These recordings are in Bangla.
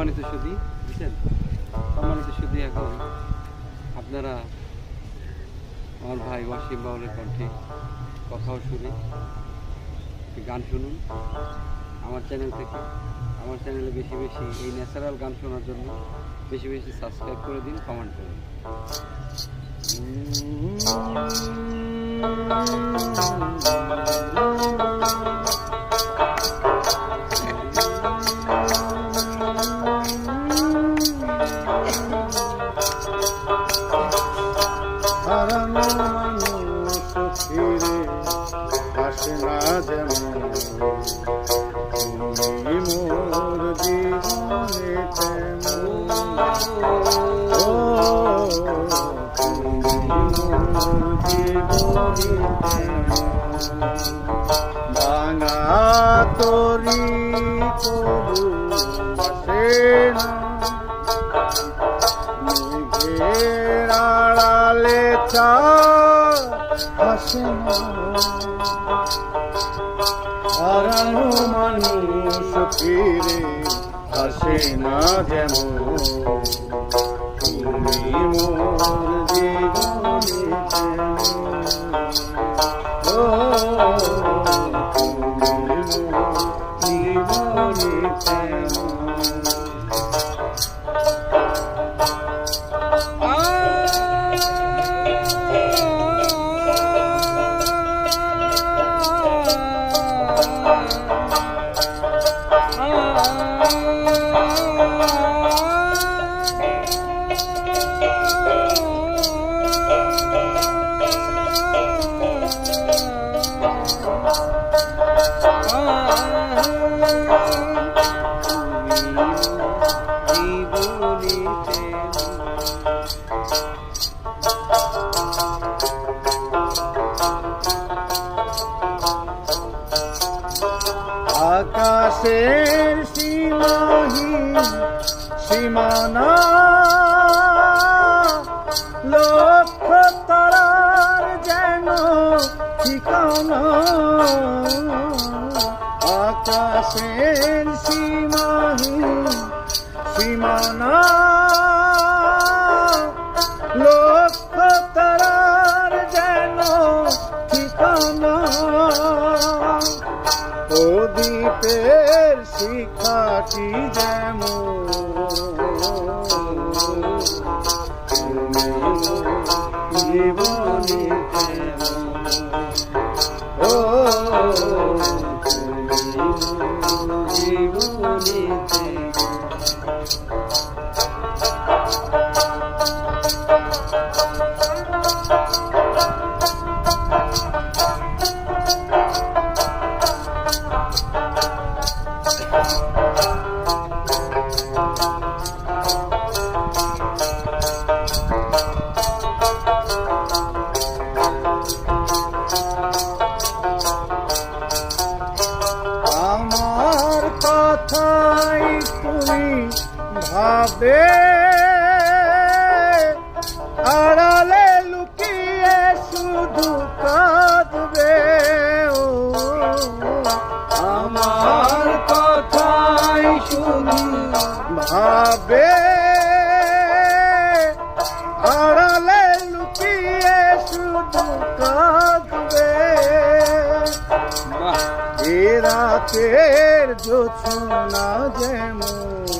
সম্মানিত সুদী বুঝছেন সম্মানিত সুদী এখন আপনারা আমার ভাই ওয়াসিম বাউলের কণ্ঠে কথাও শুনে গান শুনুন। আমার চ্যানেল থেকে, আমার চ্যানেলে বেশি বেশি এই ন্যাচারাল গান শোনার জন্য বেশি বেশি সাবস্ক্রাইব করে দিন কমেন্ট করুন হারানো মানুষ ফিরে আসে না যেমন তুমি ভাঙা তরি মেঘের আড়ালে চা হাসে না হারানো মানুষ ফিরে আসে না যেমন। আকাশের সীমাহীন সীমানা লক্ষ তারার যেন ঠিকানা। আকাশের সীমাহীন সীমানা দ্বীপের শিখাটি যেমন জীবনী। ভাবে আড়ালে লুকিয়ে শুধু কাঁদবে আমার কথাই শুধু ভাবে আড়ালে লুকিয়ে শুধু কাঁদবে। এ রাতের জোছনা যেমন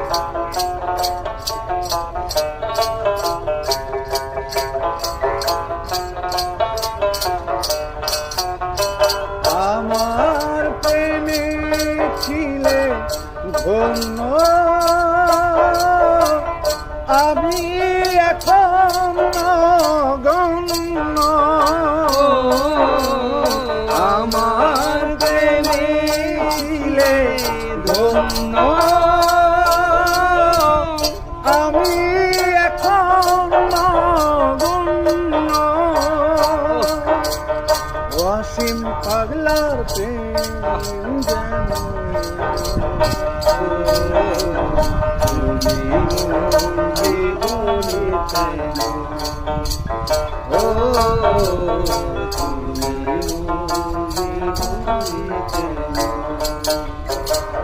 আমার প্রেমে ছিলে ধন্য। আমি এখন গণ্য আমার প্রেমে ছিলে ধন্য।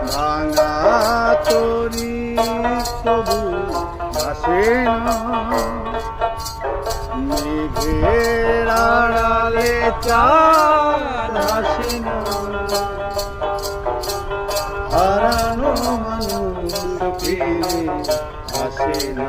ভাঙা তরি তবু ভাসে মেঘের আড়ালে চাঁদ হাসে না হারানো মানুষ আসে না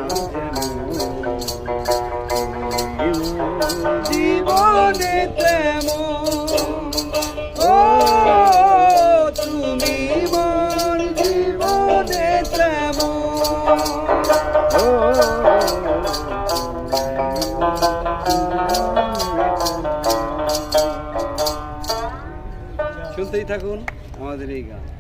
থাকুন আমাদের এই গান।